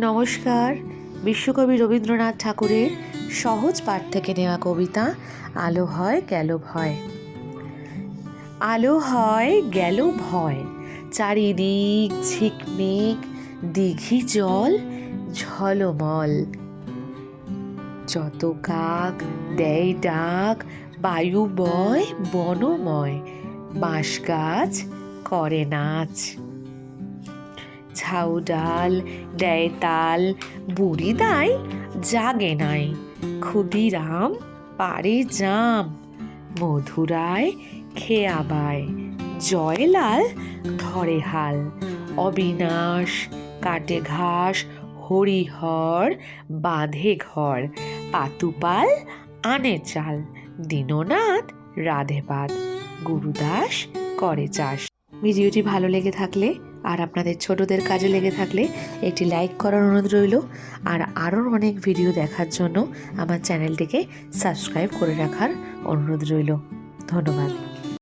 নমস্কার। বিশ্বকবি রবীন্দ্রনাথ ঠাকুরের সহজ পাঠ থেকে নেওয়া কবিতা, আলো হয়, গেল ভয়। আলো হয়, গেল ভয়। চারিদিক ঝিকমিক দিঘি জল, ঝলমল। যত কাক দেয় ডাক, বায়ু বয়, বনময়। বাঁশ গাছ করে নাচ। ঝাউ ডাল, দেয় তাল, বুড়ি দায় জাগে নাই। ক্ষুদিরাম পারে জাম, মধুরায় খেয়া বায়, জয়লাল ধরে হাল। অবিনাশ কাটে ঘাস, হরিহর বাঁধে ঘর, পাতুপাল আনে চাল, দীননাথ রাধে পাত, গুরুদাস করে চাষ। ভিডিওটি ভালো লেগে থাকলে আর আপনাদের ছোটদের কাজে লেগে থাকলে একটি লাইক করার অনুরোধ রইল। আর আরও অনেক ভিডিও দেখার জন্য আমার চ্যানেলটিকে সাবস্ক্রাইব করে রাখার অনুরোধ রইল। ধন্যবাদ।